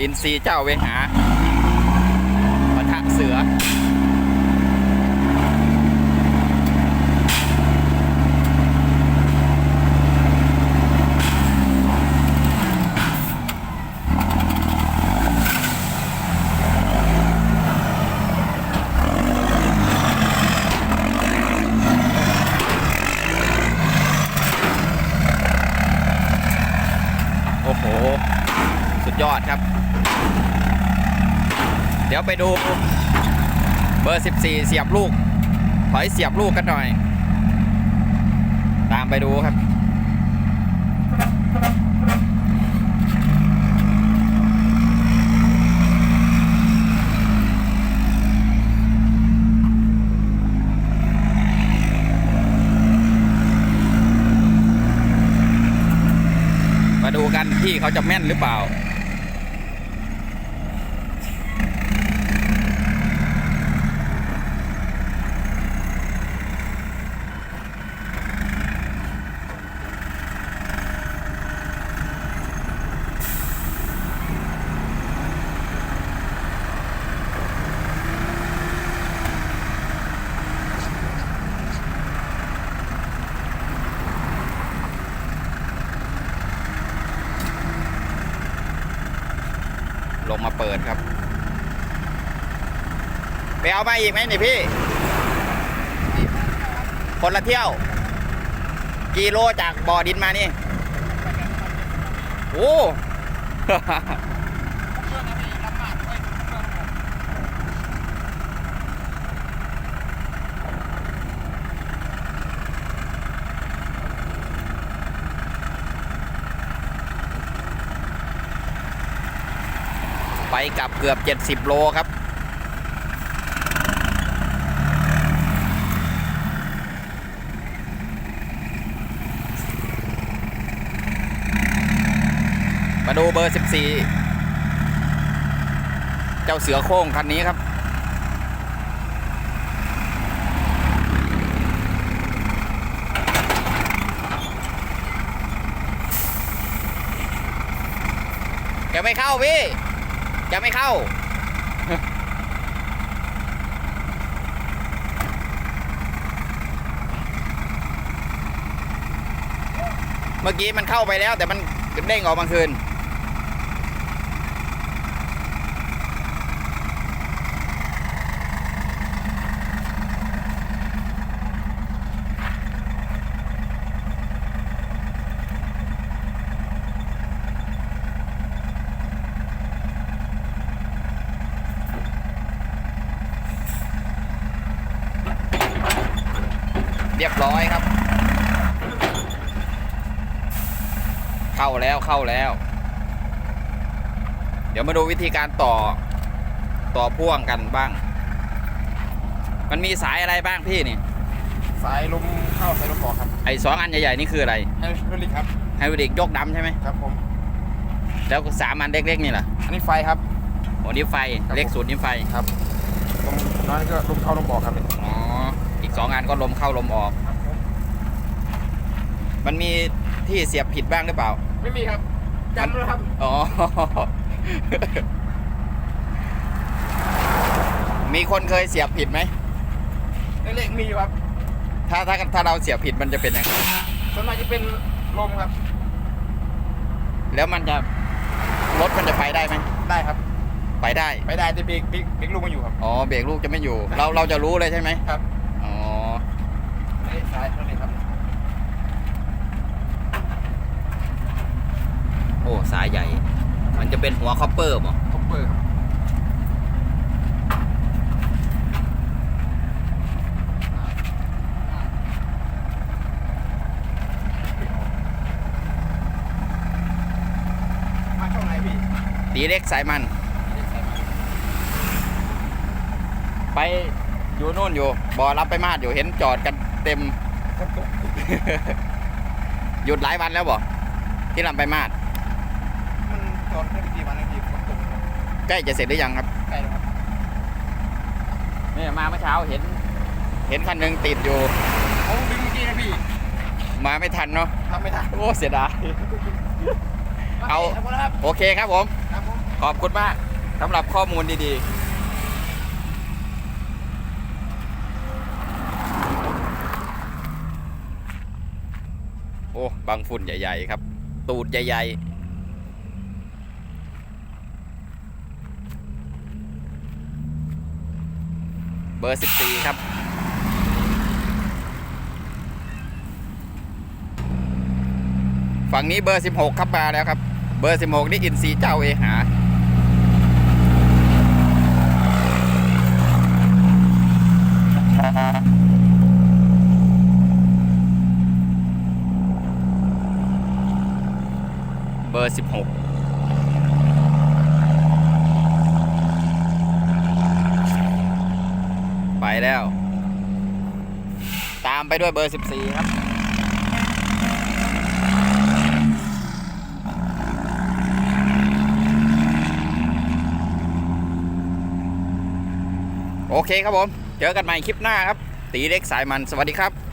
อินซีเจ้าเวหาปะทะเสือ โอ้โห สุดยอดครับ เดี๋ยวไปดูเบอร์ 14 เสียบลูก ถอยเสียบลูกกันหน่อย ตามไปดูครับมาดูกันพี่เขาจะแม่นหรือเปล่า ลงมาเปิดครับ ไปเอามาอีกไหมนี่พี่ คนละเที่ยว กี่โลจากบ่อดินมานี่ โอ้ ไปกลับเกือบ 70 โลครับ มาดูเบอร์ 14 เจ้าเสือโคร่งคันนี้ครับจะไม่เข้าพี่ จะไม่เข้า เมื่อกี้มันเข้าไปแล้วแต่มันเด้งออกมาคืน เรียบร้อยครับ เข้าแล้วเข้าแล้ว เดี๋ยวมาดูวิธีการต่อต่อพ่วงกันบ้าง มันมีสายอะไรบ้างพี่นี่ สายลมเข้าสายลมออกครับไอ้สองอันใหญ่ๆนี่คืออะไรไฮดรอลิกครับไฮดรอลิกยกดำใช่ไหมครับผมแล้วสามอันเล็กๆนี่ล่ะอันนี้ไฟครับโอ้นี่ไฟครับเลขศูนย์นี่ไฟครับลมน้อยก็ลมเข้าลมออกครับอ๋ออีก สองอันก็ลมเข้าลมออก ครับผมมันมีที่เสียบผิดบ้างหรือเปล่า ไม่มีครับจำเลยครับอ๋อ มีคนเคยเสียบผิดไหม เล็กๆมีอยู่ครับถ้าถ้าถ้าเราเสียบผิดมันจะเป็นยังไงส่วนมากจะเป็นลมครับ แล้วมันจะรถมันจะไปได้ไหมได้ครับ ไปได้ ไปได้แต่เบรกเบรกเบรกลูกไมาอยู่ครับ อ๋อ เบรกลูกจะไม่อยู่ เราเราจะรู้เลยใช่ไหมครับ อ๋อนี่สายนี่ครับ โอ้ สายใหญ่ มันจะเป็นหัวคอปเปอร์บ่คอปเปอร์ครับมาช่องไหนพี่ ตีเล็กสายมัน ไปอยู่นู่นอยู่ บ่อรับไปมาดอยู่เห็นจอดกัน เต็ม หยุดหลายวันแล้วบ่ที่ลำไปมาดมันจอดได้กี่วันแล้วพี่ฝนตกครับใกล้จะเสร็จหรือยังครับใกล้แล้วครับเนี่ยมาเมื่อเช้าเห็น เห็นคันหนึ่งติดอยู่โอ้ดึงเมื่อกี้นะพี่มาไม่ทันเนาะทำไม่ได้โอ้เสียดาย เอาเอาหมดแล้วครับโอเคครับผม ครับผม ขอบคุณมากสำหรับข้อมูลดีๆ โอ้บางฝุ่นใหญ่ ๆ ครับ ตูดใหญ่ ๆเบอร์ 14 ครับ ฝั่งนี้เบอร์ 16 ครับมาแล้วครับ เบอร์ 16 นี่อินซีเจ้าเอหา เบอร์16ไปแล้ว ตามไปด้วยเบอร์ 14 ครับ โอเคครับผม เจอกันใหม่คลิปหน้าครับ ตีเล็กสายมันสวัสดีครับ